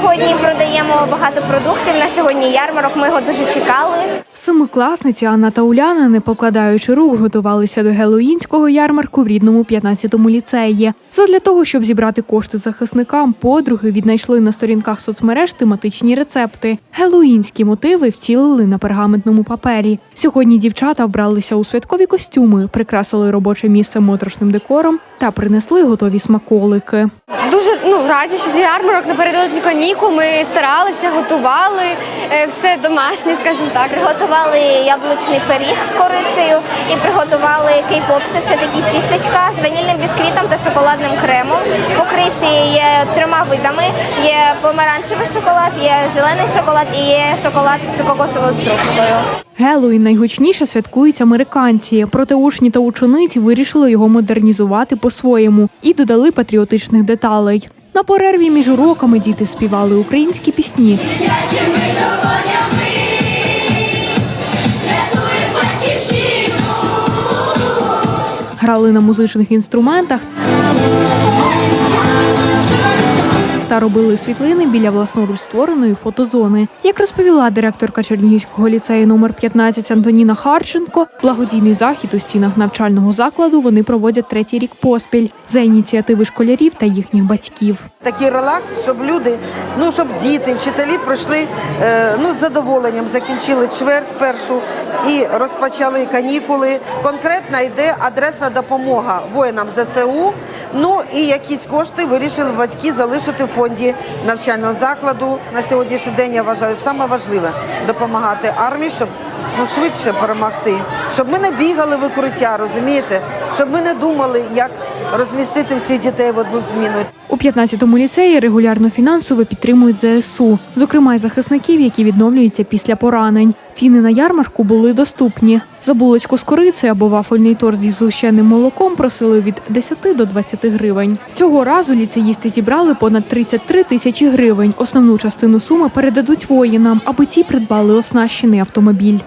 сьогодні продаємо багато продуктів. На сьогодні ярмарок. Ми його дуже чекали. Семикласниці Анна та Уляна, не покладаючи рук, готувалися до гелоїнського ярмарку в рідному 15-му ліцеї. Задля того, щоб зібрати кошти захисникам, подруги віднайшли на сторінках соцмереж тематичні рецепти. Гелоїнські мотиви вцілили на пергаментному папері. Сьогодні дівчата вбралися у святкові костюми, прикрасили робоче місце моторошним декором та принесли готові смаколики. Дуже ну раді, що з ярмарок напередодні канікул. Ми старалися, готували е, все домашнє, скажімо так. Приготували яблучний пиріг з корицею і приготували кейпопси. Це такі тістечка з ванільним бісквітом та шоколадним кремом. Покриті є трьома видами: є помаранчевий шоколад, є зелений шоколад і є шоколад з кокосовою стружкою. Геллоуін найгучніше святкують американці, проте учні та учениці вирішили його модернізувати по-своєму і додали патріотичних деталей. На перерві між уроками діти співали українські пісні. Грали на музичних інструментах та робили світлини біля власноруч створеної фотозони. Як розповіла директорка Чернігівського ліцею номер 15 Антоніна Харченко, благодійний захід у стінах навчального закладу вони проводять третій рік поспіль за ініціативи школярів та їхніх батьків. Такий релакс, щоб люди, ну щоб діти, вчителі пройшли е, ну, з задоволенням, закінчили чверть першу і розпочали канікули. Конкретно йде адресна допомога воїнам ЗСУ. Ну і якісь кошти вирішили батьки залишити в фонді навчального закладу. На сьогоднішній день я вважаю саме важливе допомагати армії, щоб ну швидше перемогти, щоб ми не бігали в укриття, розумієте, щоб ми не думали, як розмістити всіх дітей в одну зміну. У 15-му ліцеї регулярно фінансово підтримують ЗСУ, зокрема й захисників, які відновлюються після поранень. Ціни на ярмарку були доступні. За булочку з корицею або вафельний торт зі згущеним молоком просили від 10 до 20 гривень. Цього разу ліцеїсти зібрали понад 33 тисячі гривень. Основну частину суми передадуть воїнам, аби ті придбали оснащений автомобіль.